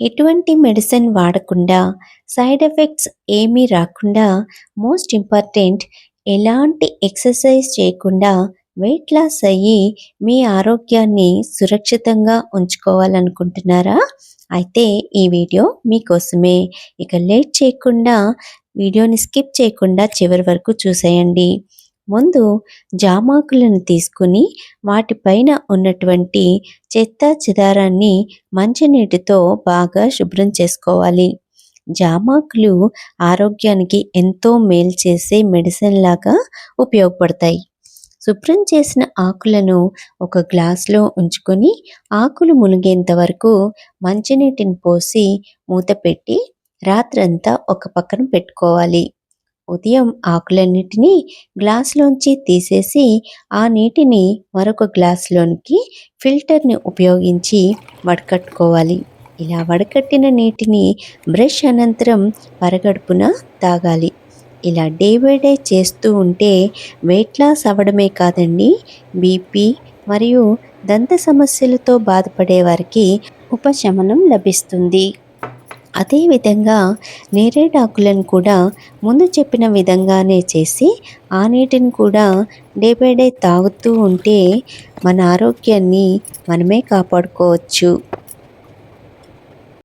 ఎటువంటి మెడిసిన్ వాడకుండా side effects ఏమీ రాకుండా మోస్ట్ ఇంపార్టెంట్ ఎలాంటి ఎక్సర్సైజ్ చేయకుండా వెయిట్ లాస్ అయ్యి మీ ఆరోగ్యాన్ని సురక్షితంగా ఉంచుకోవాలనుకుంటున్నారా? అయితే ఈ వీడియో మీకోసమే. ఇక లేట్ చేయకుండా వీడియోని స్కిప్ చేయకుండా చివరి వరకు చూసేయండి. ముందు జామాకులను తీసుకుని వాటిపైన ఉన్నటువంటి చెత్త చెదారాన్ని మంచినీటితో బాగా శుభ్రం చేసుకోవాలి. జామాకులు ఆరోగ్యానికి ఎంతో మేలు చేసే మెడిసిన్ లాగా ఉపయోగపడతాయి. శుభ్రం చేసిన ఆకులను ఒక గ్లాస్లో ఉంచుకొని ఆకులు మునిగేంత వరకు మంచినీటిని పోసి మూత పెట్టి రాత్రంతా ఒక పక్కన పెట్టుకోవాలి. ఉదయం ఆకులన్నిటినీ గ్లాసులోంచి తీసేసి ఆ నీటిని మరొక గ్లాసులోనికి ఫిల్టర్ని ఉపయోగించి వడకట్టుకోవాలి. ఇలా వడకట్టిన నీటిని బ్రష్ అనంతరం పరగడుపున తాగాలి. ఇలా డే బై డే చేస్తూ ఉంటే వెయిట్ లాస్ అవ్వడమే కాదండి బీపీ మరియు దంత సమస్యలతో బాధపడే వారికి ఉపశమనం లభిస్తుంది. అదేవిధంగా నేరేడాకులను కూడా ముందు చెప్పిన విధంగానే చేసి ఆ నీటిని కూడా డే బై డే తాగుతూ ఉంటే మన ఆరోగ్యాన్ని మనమే కాపాడుకోవచ్చు.